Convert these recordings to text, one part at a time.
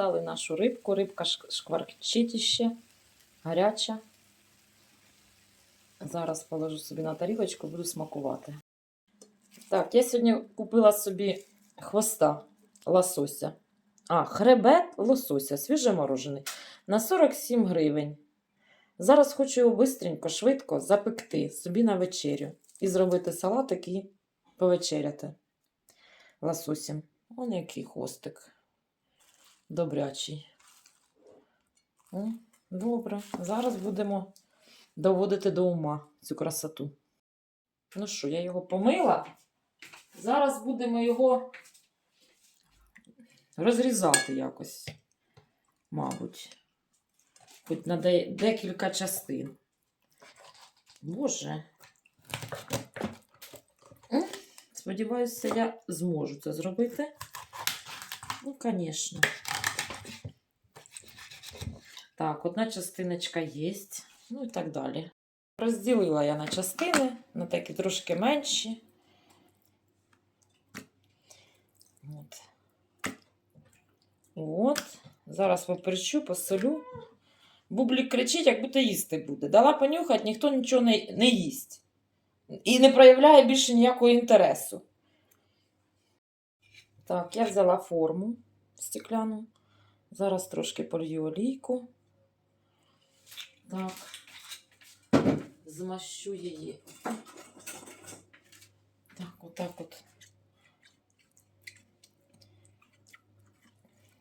Достали нашу рибку, рибка шкварчить іще, гаряча. Зараз положу собі на тарілочку, буду смакувати. Так, я сьогодні купила собі хвоста лосося. А, хребет лосося, свіжеморожений, на 47 гривень. Зараз хочу його бистренько, швидко запекти собі на вечерю і зробити салатик і повечеряти лососем. Он який хвостик. Добрячий. Добре. Зараз будемо доводити до ума цю красоту. Ну що, я його помила. Зараз будемо його розрізати якось, мабуть. Хоч на декілька частин. Боже. Сподіваюся, я зможу це зробити. Ну, звісно. Так, одна частиночка є. Ну і так далі. Розділила я на частини, на такі трошки менші. От. От. Зараз поперчу, посолю. Бублік кричить, як будто їсти буде. Дала понюхати, ніхто нічого не, не їсть. І не проявляє більше ніякого інтересу. Так, я взяла форму стекляну. Зараз трошки полью олійку. Так. Змащу її. Так, отак от.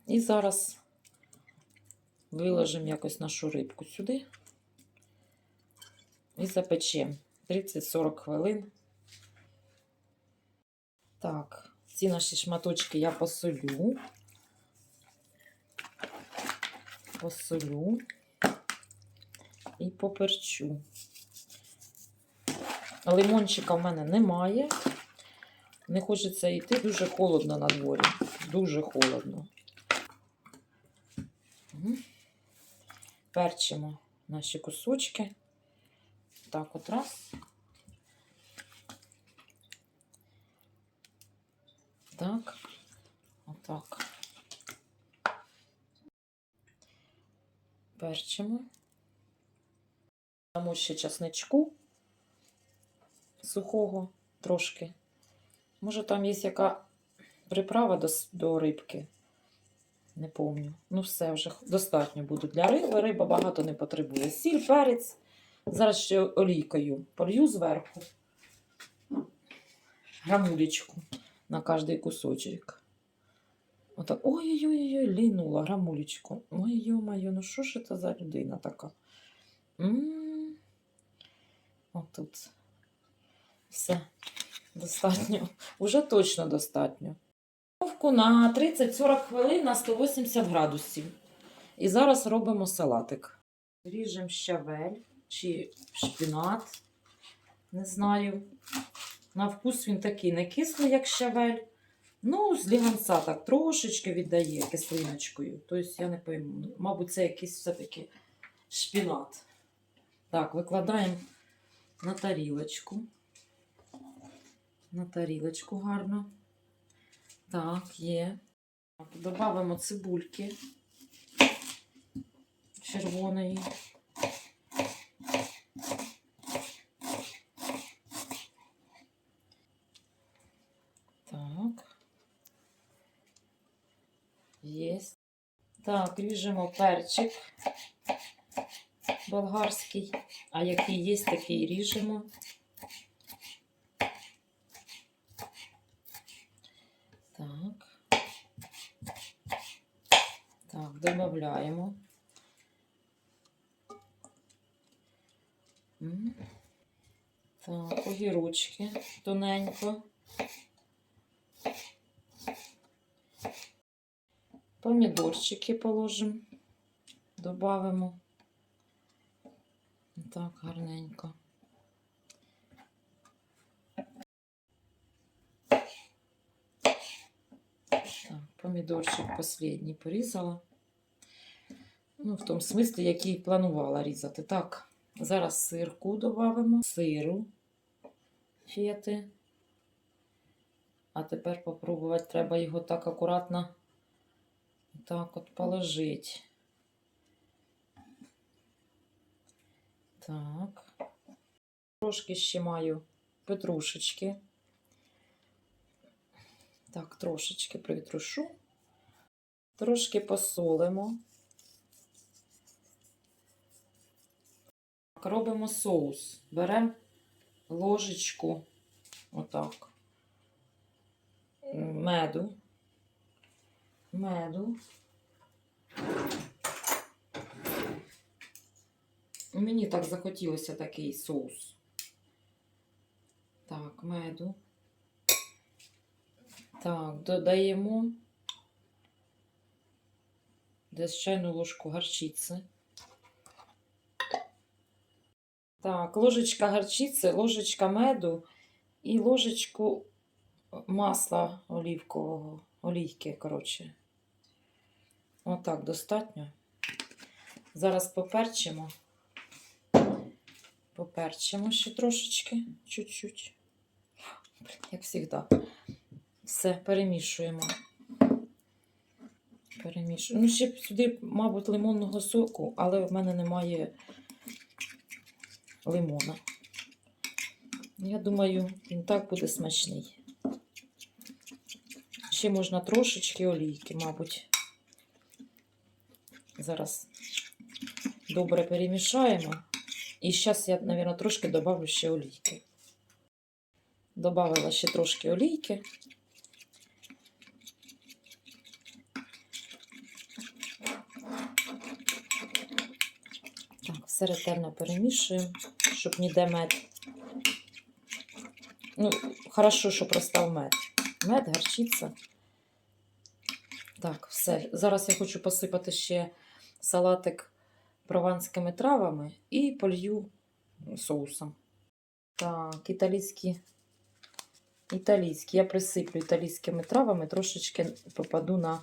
І зараз виложимо якось нашу рибку сюди. І запечемо 30-40 хвилин. Так, ці наші шматочки я посолю. Посолю і поперчу. Лимончика в мене немає. Не хочеться йти, дуже холодно на дворі. Дуже холодно. Перчимо наші кусочки. Так, от раз. Так. Отак. Перчимо. Дамо ще часничку сухого трошки. Може, там є яка приправа до, до рибки. Не помню. Ну, все вже достатньо буде для риби. Риба багато не потребує. Сіль, перець. Зараз ще олійкою полью зверху. Грамулечку на кожний кусочок. Отак. Ой-ой-ой, лінула грамулечку. Ой, йо-моє, ну що ж це за людина така? М. Отут. Все. Достатньо. Уже точно достатньо. Духовку на 30-40 хвилин на 180 градусів. І зараз робимо салатик. Ріжемо щавель чи шпінат. Не знаю. На вкус він такий не кислий, як щавель. Ну, з ліганця так трошечки віддає кислиночкою. Тобто, я не пойму. Мабуть, це якийсь все-таки шпінат. Так, викладаємо на тарілочку. На тарілочку гарно. Так, є. Добавимо цибульки червоної. Так. Є. Так, ріжемо перчик болгарський. А який є, такий ріжемо. Так. Так, додаємо. Так, огірочки тоненько. Помідорчики положимо, додамо. Так, гарненько. Так, помідорчик останній порізала. Ну, в тому смислі, який планувала різати. Так, зараз сирку додамо, сиру, фети. А тепер попробувати треба його так акуратно Так от положить. Так. Трошки ще маю петрушечки. Так, трошечки притрушу. Трошки посолимо. Так, Робимо соус. Беремо ложечку, отак, меду. Меду. Мені так захотілося такий соус. Так, меду. Так, додаємо десь чайну ложку горчиці. Так, ложечка горчиці, ложечка меду і ложечку масла олівкового, олійки, коротше. Отак достатньо. Зараз поперчимо. Поперчимо ще трошечки, чуть-чуть. Як завжди. Все, перемішуємо. Перемішуємо. Ну, ще сюди, мабуть, лимонного соку, але в мене немає лимона. Я думаю, він так буде смачний. Ще можна трошечки олійки, мабуть. Зараз добре перемішаємо. І зараз я, мабуть, трошки добавлю ще олійки. Добавила ще трошки олійки. Так, все ретельно перемішуємо, щоб ніде мед. Ну, хорошо, що простав мед. Мед, гарчиця. Так, все. Зараз я хочу посипати ще салатик прованськими травами і полью соусом. Так, італійські. Італійські. Я присиплю італійськими травами, трошечки попаду на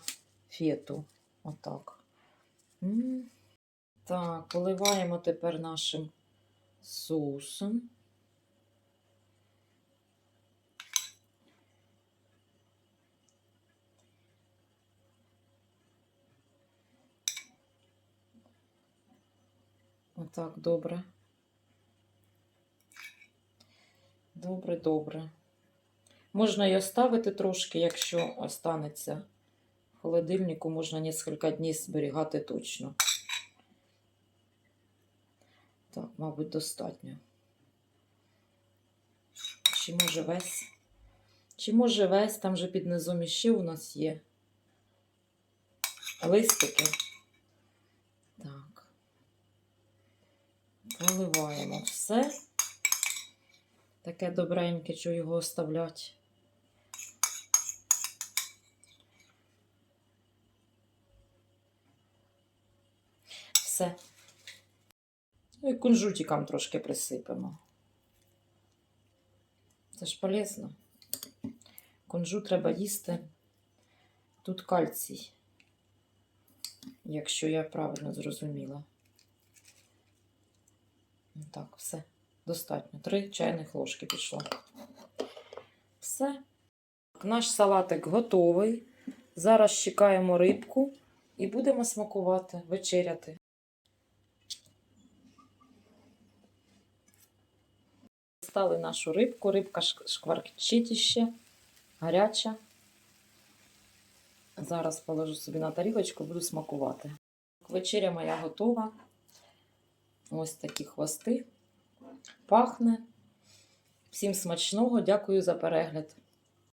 фету. Отак. Так, поливаємо тепер нашим соусом. Отак, добре. Добре, добре. Можна і оставити трошки, якщо останеться. В холодильнику можна кілька днів зберігати точно. Так, мабуть, достатньо. Чи може весь? Чи може весь, там же під низом іще у нас є листики. Так. Поливаємо все. Таке добреньке, що його оставляти. Все. Ну і кунжутикам трошки присипемо. Це ж полезно. Кунжут треба їсти. Тут кальцій, якщо я правильно зрозуміла. Так, все. Достатньо. Три чайних ложки пішло. Все. Наш салатик готовий. Зараз чекаємо рибку і будемо смакувати, вечеряти. Стали нашу рибку. Рибка шкварчить іще, гаряча. Зараз положу собі на тарілочку, буду смакувати. Вечеря моя готова. Ось такі хвости. Пахне. Всім смачного, дякую за перегляд.